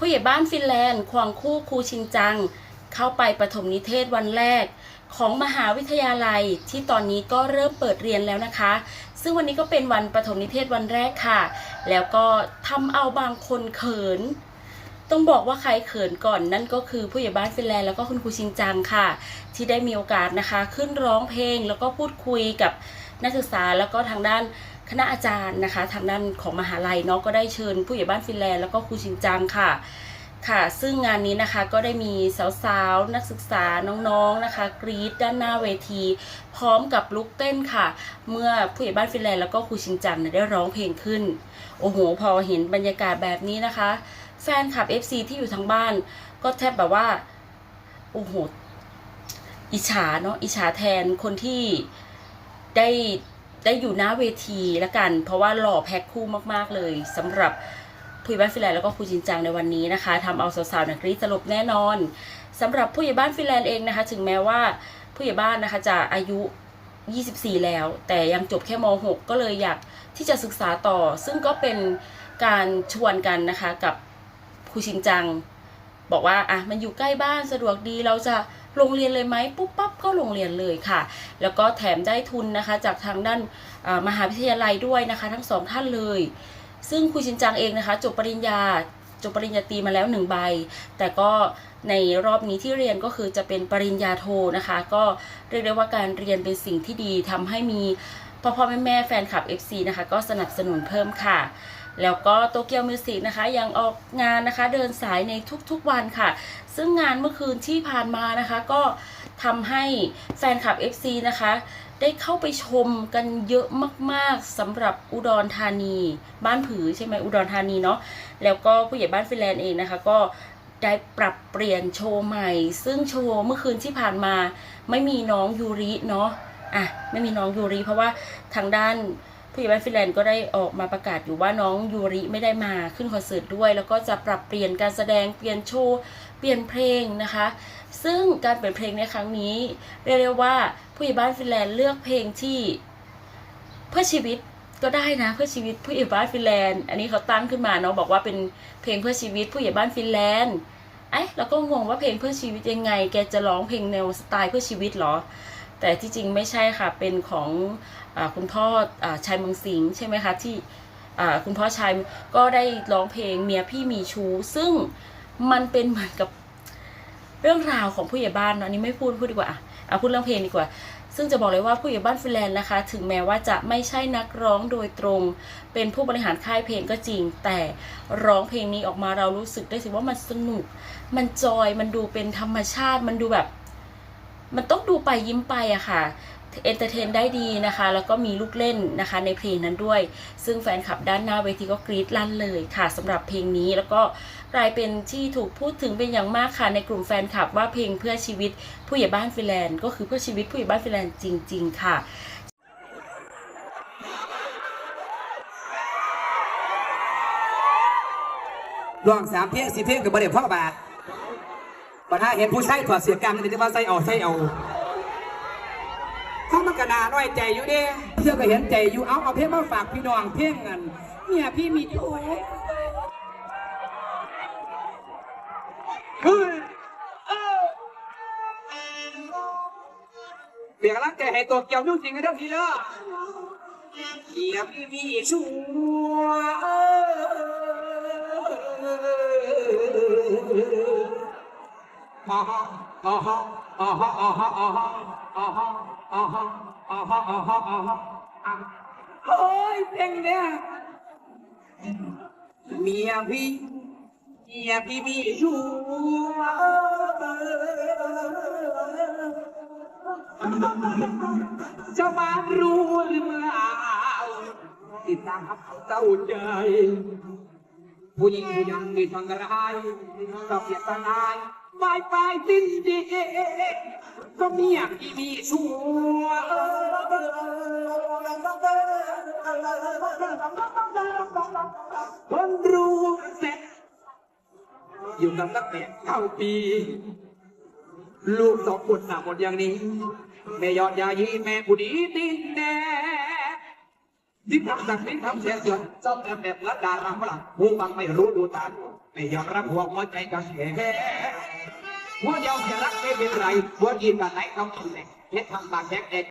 ผู้ใหญ่บ้านฟินแลนด์ควงคู่ครูชินจัง เข้าไปประถมนิเทศวันแรก ของมหาวิทยาลัยที่ตอนนี้ก็เริ่มเปิดเรียนแล้วนะคะ ซึ่งวันนี้ก็เป็นวันประถมนิเทศวันแรกค่ะ แล้วก็ทำเอาบางคนเขินต้องบอกว่าใครเขินก่อนนั่นก็คือผู้ใหญ่บ้านฟินแลนด์แล้วก็คุณครูชินจังค่ะ ที่ได้มีโอกาสนะคะ ขึ้นร้องเพลงแล้วก็พูดคุยกับนักศึกษาแล้วก็ทางด้าน คณะอาจารย์นะคะทางด้านของมหาลัยเนาะก็ได้เชิญผู้ใหญ่บ้านฟินแลนด์แล้วก็ครูชินจังค่ะค่ะ ซึ่งงานนี้นะคะก็ได้มีสาวๆ นักศึกษาน้องๆนะคะ กรีดด้านหน้าเวที พร้อมกับลุกเต้นค่ะ เมื่อผู้ใหญ่บ้านฟินแลนด์แล้วก็ครูชินจังเนี่ยได้ร้องเพลงขึ้น โอ้โห พอเห็นบรรยากาศแบบนี้นะคะ แฟนคลับ FC ที่อยู่ทางบ้าน ก็แทบแบบว่า โอ้โห อิจฉาเนาะอิจฉาแทนคนที่ได้ ได้อยู่หน้าเวทีละกัน เพราะว่าหล่อแพ็คคู่มากๆเลยสำหรับผู้ใหญ่บ้านฟินแลนด์แล้วก็ครูจินจังในวันนี้นะคะทำเอาสาวๆนักรีดสลบแน่นอนสำหรับผู้ใหญ่บ้านฟินแลนด์เองนะคะ ถึงแม้ว่าผู้ใหญ่บ้านนะคะจะอายุ 24 แล้ว แต่ยังจบแค่ม .6 ก็เลยอยากที่จะศึกษาต่อ ซึ่งก็เป็นการชวนกันนะคะกับครูชินจัง บอกว่าอะมันอยู่ใกล้บ้านสะดวกดีเราจะ โรงเรียนเลยไหมปุ๊บปั๊บก็โรงเรียนเลยค่ะ แล้วก็แถมได้ทุนนะคะ จากทางด้านมหาวิทยาลัยด้วยนะคะ ทั้งสองท่านเลย ซึ่งครูชินจังเองนะคะ จบปริญญาจบปริญญาตรีมาแล้วหนึ่งใบ แต่ก็ในรอบนี้ที่เรียนก็คือจะเป็นปริญญาโทนะคะ ก็เรียกได้ว่าการเรียนเป็นสิ่งที่ดีทำให้มีพ่อพ่อแม่แม่แฟนคลับ FC นะคะ ก็สนับสนุนเพิ่มค่ะ แล้วก็โตเกียวมิวสิกนะคะยังออกงานนะคะเดินสายในทุกๆวันค่ะ ซึ่งงานเมื่อคืนที่ผ่านมานะคะก็ทำให้แฟนคลับ FC นะคะ ได้เข้าไปชมกันเยอะมากๆสำหรับอุดรธานี บ้านผือใช่ไหมอุดรธานีเนาะแล้วก็ผู้ใหญ่บ้านฟินแลนด์เองนะคะ ก็ได้ปรับเปลี่ยนโชว์ใหม่ ซึ่งโชว์เมื่อคืนที่ผ่านมาไม่มีน้องยูริเนาะอะไม่มีน้องยูริเพราะว่าทางด้าน ผู้ใหญ่บ้านฟินแลนด์ก็ได้ออกมาประกาศอยู่ว่าน้องยูริไม่ได้มาขึ้นคอนเสิร์ตด้วย แล้วก็จะปรับเปลี่ยนการแสดงเปลี่ยนโชว์เปลี่ยนเพลงนะคะ ซึ่งการเปลี่ยนเพลงในครั้งนี้เรียกได้ว่าผู้ใหญ่บ้านฟินแลนด์เลือกเพลงที่เพื่อชีวิตก็ได้นะเพื่อชีวิตผู้ใหญ่บ้านฟินแลนด์อันนี้เขาตั้งขึ้นมาเนาะบอกว่าเป็นเพลงเพื่อชีวิตผู้ใหญ่บ้านฟินแลนด์ไอ้เราก็งงว่าเพลงเพื่อชีวิตยังไง แกจะร้องเพลงแนวสไตล์เพื่อชีวิตเหรอ แต่ที่จริงไม่ใช่ค่ะเป็นของอคุณพ่ออาชัยเมังสิงห์ใช่ไหมคะที่คุณพ่อชัยก็ได้ร้องเพลงเมียพี่มีชู้ ซึ่งมันเป็นเหมือนกับเรื่องราวของผู้ใหญ่บ้านเนาะนนี้ไม่พูดพูดดีกว่าอะเอาพูดเรื่องเพลงดีกว่า ซึ่งจะบอกเลยว่าผู้ใหญ่บ้านฟินแลนด์นะคะ ถึงแม้ว่าจะไม่ใช่นักร้องโดยตรง เป็นผู้บริหารค่ายเพลงก็จริง แต่ร้องเพลงนี้ออกมาเรารู้สึกได้สิว่ามันสนุก มันจอยมันดูเป็นธรรมชาติมันดูแบบ มันต้องดูไปยิ้มไปอะค่ะเอนเตอร์เทนได้ดีนะคะ แล้วก็มีลูกเล่นนะคะในเพลงนั้นด้วย ซึ่งแฟนคลับด้านหน้าเวทีก็กรี๊ดลั่นเลยค่ะสำหรับเพลงนี้แล้วก็กลายเป็นที่ถูกพูดถึงเป็นอย่างมากค่ะในกลุ่มแฟนคลับว่าเพลงเพื่อชีวิตผู้ใหญ่บ้านฟิแลนด์ก็คือเพื่อชีวิตผู้ใหญ่บ้านฟิแลนด์จริง ๆ ค่ะลองสามเพียงสี่เพียงกับบริเวณพ่อบา ทปัญหาเห็นผู้ชายถอดเสียกรรมนี่จะมาใส่เอาใส่เอาเขามันกระนาน้อยใจอยู่เด้เพื่อก็เห็นใจอยู่เอาเอาเพียงมาฝากพี่น้องเพียงเงินเนี่ยพี่มีอยู่เฮ้ยเอ้าเดี๋ยวกำลังใจให้ตัวเกี่ยวยุ่งจริงกันเด้อพี่เด้อเกี่ยวพี่มีชัว เฮ้ยเพลงเนี่ยเมียพี่เมียพี่มีชัวจะมารู้หรือเปล่าติดตามครับเต้าใจ Bunyi bujang di sanggarai, tapi tanai, bye bye tin di, kemia kimi suwa. Bondru set, อยู่กับนักเตะเก้าปี ลูกสองคนสามคนอย่างนี้ แม่ยอดยายีแม่บุดีตินแดง ยิ่งทำสักนิดทำเสียเส่วนชอบแบบแบบรัดดารามฝรั่งผู้ฟังไม่รู้ดูตาไม่ยอมรับหัวหัวใจกันแค่หัวเดียวจะรักไม่เป็นไรหัวยินแบบไหนคำพูดเนี่ยเฮ็ดทำบาดแยกเด็ด